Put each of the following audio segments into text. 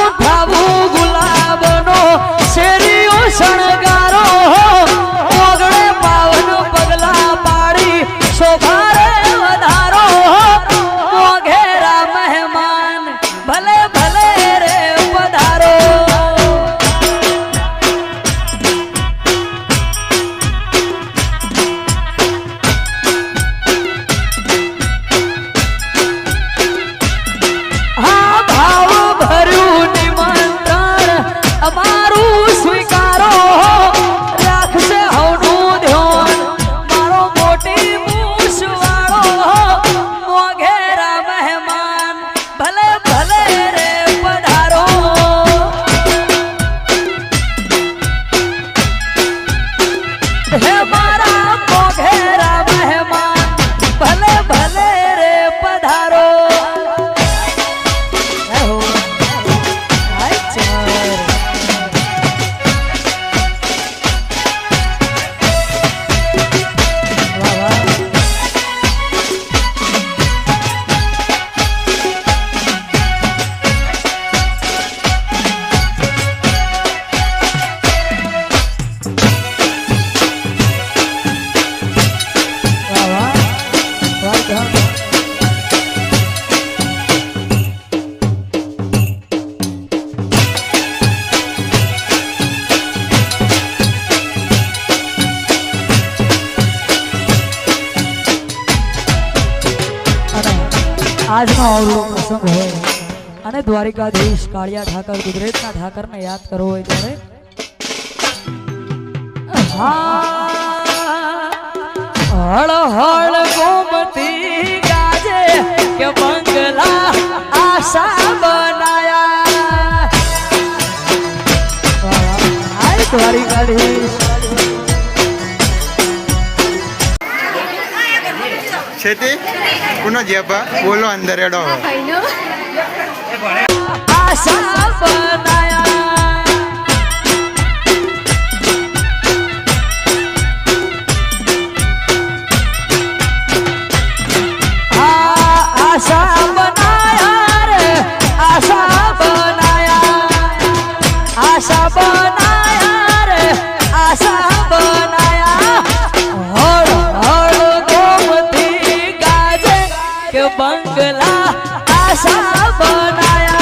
મોટું આજનો અવળો પ્રસંગ હોય અને દ્વારિકાધીશ કાળિયા ઠાકર ગુજરાતના ઠાકરને યાદ કરવો હોય ત્યારે હળ હળ ગોમતી ગાજે કે બંગલા આશા બનાયા. દ્વારિકાધીશ છેતી કુનો જેબા બોલો અંદર એડો કે બંગલા આશા બનાયા.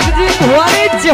直接团 ਜੀ